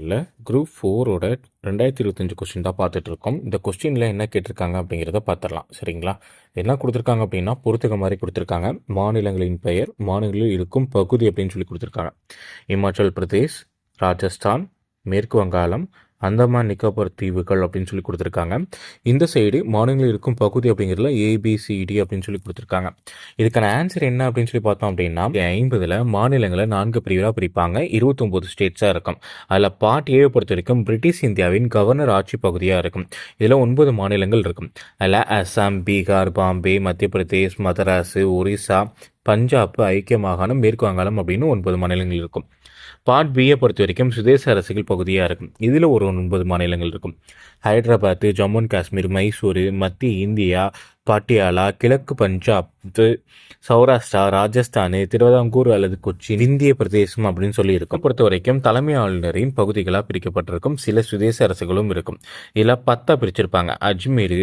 இல்லை குரூப் ஃபோரோட ரெண்டாயிரத்தி இருபத்தஞ்சு கொஸ்டின் தான் பார்த்துட்ருக்கோம். இந்த கொஸ்டினில் என்ன கேட்டிருக்காங்க அப்படிங்கிறத பார்த்துடலாம். சரிங்களா? என்ன கொடுத்துருக்காங்க அப்படின்னா பொறுத்துக்க மாதிரி கொடுத்துருக்காங்க. மாநிலங்களின் பெயர் மாநிலங்களில் இருக்கும் பகுதி அப்படின்னு சொல்லி கொடுத்துருக்காங்க. இமாச்சல் பிரதேஷ் ராஜஸ்தான் மேற்கு வங்காளம் அந்தமான் நிக்கோபார் தீவுகள் அப்படின்னு சொல்லி கொடுத்துருக்காங்க. இந்த சைடு மாநிலங்களில் இருக்கும் பகுதி அப்படிங்கிறதுல ஏபிசிடி அப்படின்னு சொல்லி கொடுத்துருக்காங்க. இதுக்கான ஆன்சர் என்ன அப்படின்னு சொல்லி பார்த்தோம் அப்படின்னா ஐம்பதில் மாநிலங்களை நான்கு பிரிவராக பிரிப்பாங்க. இருபத்தொம்போது ஸ்டேட்ஸாக இருக்கும். அதில் பார்ட் ஏவை பொறுத்த வரைக்கும் பிரிட்டிஷ் இந்தியாவின் கவர்னர் ஆட்சி பகுதியாக இருக்கும். இதில் ஒன்பது மாநிலங்கள் இருக்கும். அதில் அசாம் பீகார் பாம்பே மத்திய பிரதேஷ் மதராஸ் ஒரிசா பஞ்சாப் ஐக்கிய மாகாணம் மேற்கு வங்காளம் அப்படின்னு ஒன்பது மாநிலங்கள் இருக்கும். பார்ட் பியை பொறுத்த வரைக்கும் சுதேச அரசுகள் பகுதியாக இருக்கும். இதில் ஒரு ஒன்பது மாநிலங்கள் இருக்கும். ஹைதராபாத்து ஜம்மு அண்ட் காஷ்மீர் மைசூர் மத்திய இந்தியா பாட்டியாலா கிழக்கு பஞ்சாப் சௌராஷ்டிரா ராஜஸ்தான் திருவிதாங்கூர் அல்லது கொச்சி இந்திய பிரதேசம் அப்படின்னு சொல்லி இருக்கும் பொறுத்த வரைக்கும் தலைமை ஆளுநரின் பகுதிகளாக பிரிக்கப்பட்டிருக்கும். சில சுதேச அரசுகளும் இருக்கும். இதில் பத்தா பிரிச்சிருப்பாங்க. அஜ்மீர்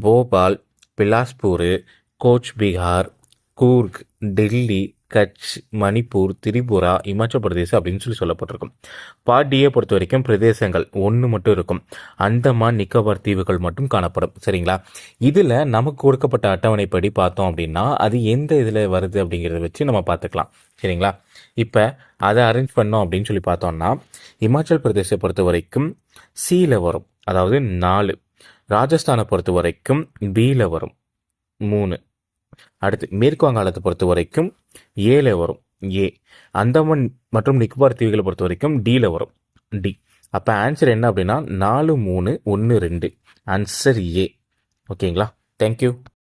போபால் பிலாஸ்பூர் கோச் பீகார் கூர்க் டெல்லி கட்ச் மணிப்பூர் திரிபுரா இமாச்சல் பிரதேசம் அப்படின்னு சொல்லி சொல்லப்பட்டிருக்கும். பாட்டியை பொறுத்த வரைக்கும் பிரதேசங்கள் ஒன்று மட்டும் இருக்கும். அந்தமான் நிக்கோபார் தீவுகள் மட்டும் காணப்படும். சரிங்களா? இதில் நமக்கு கொடுக்கப்பட்ட அட்டவணைப்படி பார்த்தோம் அப்படின்னா அது எந்த இதில் வருது அப்படிங்கிறத வச்சு நம்ம பார்த்துக்கலாம். சரிங்களா? இப்போ அதை அரேஞ்ச் பண்ணோம் அப்படின்னு சொல்லி பார்த்தோம்னா இமாச்சல் பிரதேசத்தை பொறுத்த வரைக்கும் சியில் வரும். அதாவது நாலு. ராஜஸ்தானை பொறுத்த வரைக்கும் பியில் வரும். மூணு. அடுத்து மேற்கு வங்காளத்தை பொறுத்த வரைக்கும் ஏல வரும். ஏ. அந்தமன் மற்றும் நிக்கோபார் தீவுகளை பொறுத்த வரைக்கும் டியில் வரும். டி. அப்போ ஆன்சர் என்ன அப்படின்னா நாலு மூணு ஒன்று ரெண்டு. ஆன்சர் ஏ ஓகேங்களா தேங்க்யூ